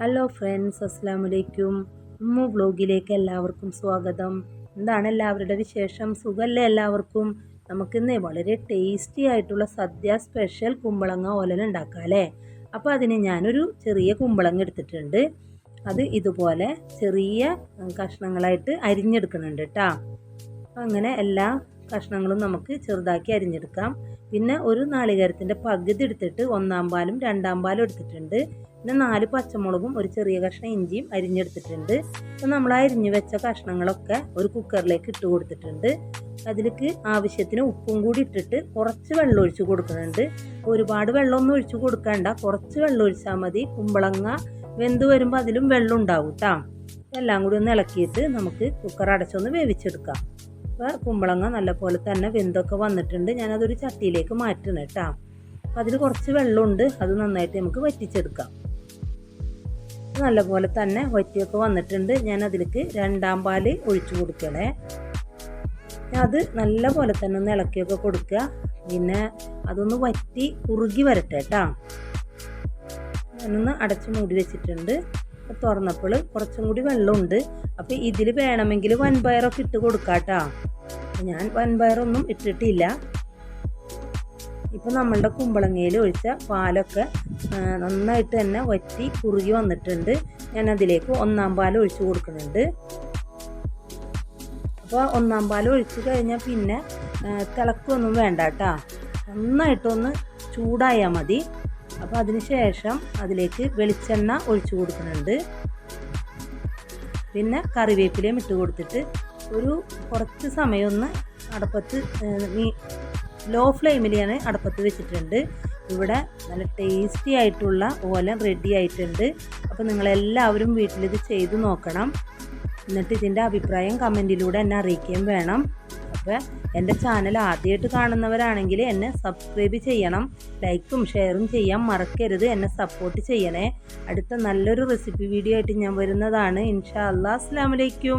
Hello friends അസ്സാം വലൈക്കും Umm വ്ലോഗിലേക്ക് എല്ലാവർക്കും സ്വാഗതം. എന്താണ് എല്ലാവരുടെ വിശേഷം? സുഖമല്ലേ എല്ലാവർക്കും? നമുക്കിന്ന് വളരെ ടേസ്റ്റി ആയിട്ടുള്ള സദ്യ സ്പെഷ്യൽ കുമ്പളങ്ങ ഓലൻ ഉണ്ടാക്കാം അല്ലേ? അപ്പോൾ അതിന് ഞാനൊരു ചെറിയ കുമ്പളങ്ങ എടുത്തിട്ടുണ്ട്. അത് ഇതുപോലെ ചെറിയ കഷ്ണങ്ങളായിട്ട് അരിഞ്ഞെടുക്കുന്നുണ്ട് കേട്ടോ അങ്ങനെ എല്ലാ കഷ്ണങ്ങളും നമുക്ക് ചെറുതാക്കി അരിഞ്ഞെടുക്കാം. പിന്നെ ഒരു നാളികേരത്തിന്റെ പകുതി എടുത്തിട്ട് ഒന്നാം പാലും രണ്ടാം പാലും എടുത്തിട്ടുണ്ട്. പിന്നെ നാല് പച്ചമുളകും ഒരു ചെറിയ കഷ്ണം ഇഞ്ചിയും അരിഞ്ഞെടുത്തിട്ടുണ്ട്. അപ്പോൾ നമ്മൾ അരിഞ്ഞു വെച്ച കഷ്ണങ്ങളൊക്കെ ഒരു കുക്കറിലേക്ക് ഇട്ട് കൊടുത്തിട്ടുണ്ട്. അതിലേക്ക് ആവശ്യത്തിന് ഉപ്പും കൂടി ഇട്ടിട്ട് കുറച്ച് വെള്ളം ഒഴിച്ച് കൊടുക്കുന്നുണ്ട്. ഒരുപാട് വെള്ളമൊന്നും ഒഴിച്ച് കൊടുക്കണ്ട. കുറച്ച് വെള്ളം ഒഴിച്ചാൽ മതി. കുമ്പളങ്ങ വെന്ത് വരുമ്പോൾ അതിലും വെള്ളം ഉണ്ടാവും കേട്ടോ എല്ലാം കൂടി ഒന്ന് ഇളക്കിയിട്ട് നമുക്ക് കുക്കർ അടച്ചൊന്ന് വേവിച്ചെടുക്കാം. അപ്പോൾ കുമ്പളങ്ങ നല്ലപോലെ തന്നെ വെന്തൊക്കെ വന്നിട്ടുണ്ട്. ഞാനതൊരു ചട്ടിയിലേക്ക് മാറ്റണം കേട്ടോ. അപ്പോൾ അതിൽ കുറച്ച് വെള്ളമുണ്ട്. അത് നന്നായിട്ട് നമുക്ക് വറ്റിച്ചെടുക്കാം. നല്ലപോലെ തന്നെ വറ്റിയൊക്കെ വന്നിട്ടുണ്ട്. ഞാൻ അതിലേക്ക് രണ്ടാം പാൽ ഒഴിച്ചു കൊടുക്കണേ. അത് നല്ല പോലെ തന്നെ ഒന്ന് ഇളക്കിയൊക്കെ കൊടുക്കുക. പിന്നെ അതൊന്ന് വറ്റി കുറുകി വരട്ടെ കേട്ടോ. ഞാനൊന്ന് അടച്ച് മൂടി വെച്ചിട്ടുണ്ട്. തുറന്നപ്പോൾ കുറച്ചും കൂടി വെള്ളമുണ്ട്. അപ്പോൾ ഇതിൽ വേണമെങ്കിൽ വൻപയറൊക്കെ ഇട്ട് കൊടുക്കാം കേട്ടോ ഞാൻ വൻപയറൊന്നും ഇട്ടിട്ടില്ല. ഇപ്പോൾ നമ്മളുടെ കുമ്പളങ്ങയിൽ ഒഴിച്ച പാലൊക്കെ നന്നായിട്ട് തന്നെ വറ്റി കുറുകി വന്നിട്ടുണ്ട്. ഞാൻ അതിലേക്ക് ഒന്നാം പാൽ ഒഴിച്ചു കൊടുക്കുന്നുണ്ട്. അപ്പോൾ ഒന്നാം പാൽ ഒഴിച്ച് കഴിഞ്ഞാൽ പിന്നെ തിളക്കൊന്നും വേണ്ട കേട്ടോ നന്നായിട്ടൊന്ന് ചൂടായാൽ മതി. അപ്പോൾ അതിന് ശേഷം അതിലേക്ക് വെളിച്ചെണ്ണ ഒഴിച്ചു കൊടുക്കുന്നുണ്ട്. പിന്നെ കറിവേപ്പിലയും ഇട്ട് കൊടുത്തിട്ട് ഒരു കുറച്ച് സമയമൊന്ന് ഒന്ന് അടപ്പത്ത് ലോ ഫ്ലെയിമിൽ ഞാൻ അടപ്പത്ത് വെച്ചിട്ടുണ്ട്. ഇവിടെ നല്ല ടേസ്റ്റി ആയിട്ടുള്ള ഓലൻ റെഡി ആയിട്ടുണ്ട്. അപ്പോൾ നിങ്ങളെല്ലാവരും വീട്ടിലിത് ചെയ്തു നോക്കണം. എന്നിട്ട് ഇതിന്റെ അഭിപ്രായം കമന്റിലൂടെ എന്നെ അറിയിക്കുകയും വേണം. അപ്പോൾ എന്റെ ചാനൽ ആദ്യമായിട്ട് കാണുന്നവരാണെങ്കിൽ എന്നെ സബ്സ്ക്രൈബ് ചെയ്യണം ലൈക്കും ഷെയറും ചെയ്യാൻ മറക്കരുത് എന്നെ സപ്പോർട്ട് ചെയ്യണേ. അടുത്ത നല്ലൊരു റെസിപ്പി വീഡിയോ ആയിട്ട് ഞാൻ വരുന്നതാണ്. ഇൻഷാ അല്ലാ അസ്സാം വലൈക്കും